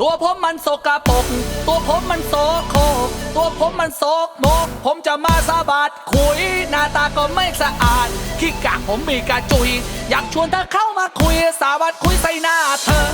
ตัวผมมันโสกปรกตัวผมมันโสโครกตัวผมมันโสกโมก ผมจะมาสาบัดคุย หน้าตาก็ไม่สะอาดขี้กากผมมีกระจุย อยากชวนเธอเข้ามาคุย สาบัดคุยใส่หน้าเธอ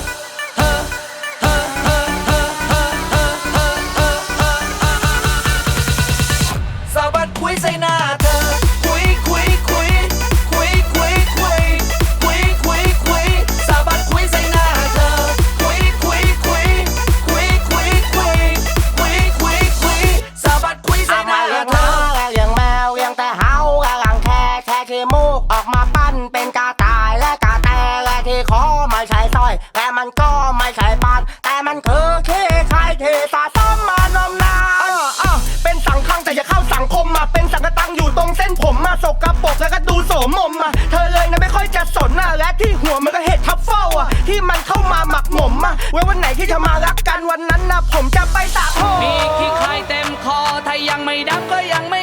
มันก็ไม่ใช่ปาน แต่มันคือขี้ใครที่สะสมมานมนานอ้าวเป็นสังขังแต่อย่าเข้าสังคมมาเป็นสังกตังอยู่ตรงเส้นผมมาสกปรกแล้วก็ดูโสมมมาเธอเลยนะไม่ค่อยจะสนนะและที่หัวมันก็เห็ดทัฟเฟิลอะที่มันเข้ามาหมักหมมอะไว้วันไหนที่จะมารักกันวันนั้นนะผมจะไปสระผมมีขี้ใครเต็มคอถ้ายังไม่ดับก็ยังไม่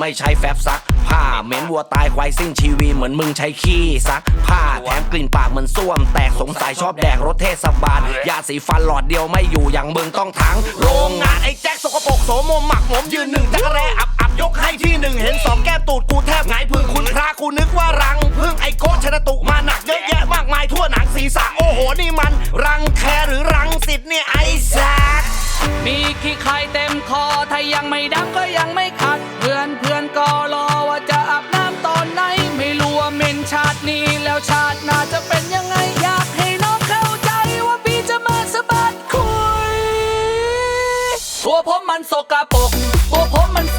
ไม่ใช้แฟบซัก ผ้าเหม็นวัวตายควายสิ้นชีวีเหมือนมึงใช้ขี้ซัก ผ้าแถมกลิ่นปากเหมือนส้วม แตกสงสัยชอบแดกรถเทศบาลยาสีฟันหลอดเดียวไม่อยู่อย่างมึงต้องทั้งโรงงานไอ้แจ็คสกปรกโสมมหมักหมมยืนหนึ่งจักรแรอับอับยกให้ที่หนึ่งเห็นสองแก้มตูดกูแทบหงายพึ่งคุณพระกูนึกว่ารังพึ่งไอ้โกชนตุมาหนักเยอะแยะมากมายทั่วหนังศีรษะโอ้โหนี่มัน รังแคหรือรังสิตเนี่ยไอ้แซกมีขี้ใครเต็มคอถ้ายังไม่ดับก็ยังไม่ขัด ชาตินี้แล้วชาติหน้าจะเป็นยังไงอยากให้น้องเข้าใจว่าพี่จะมาสะบัดคุย ตัวผมมันโสกปรกตัวผมมันโซ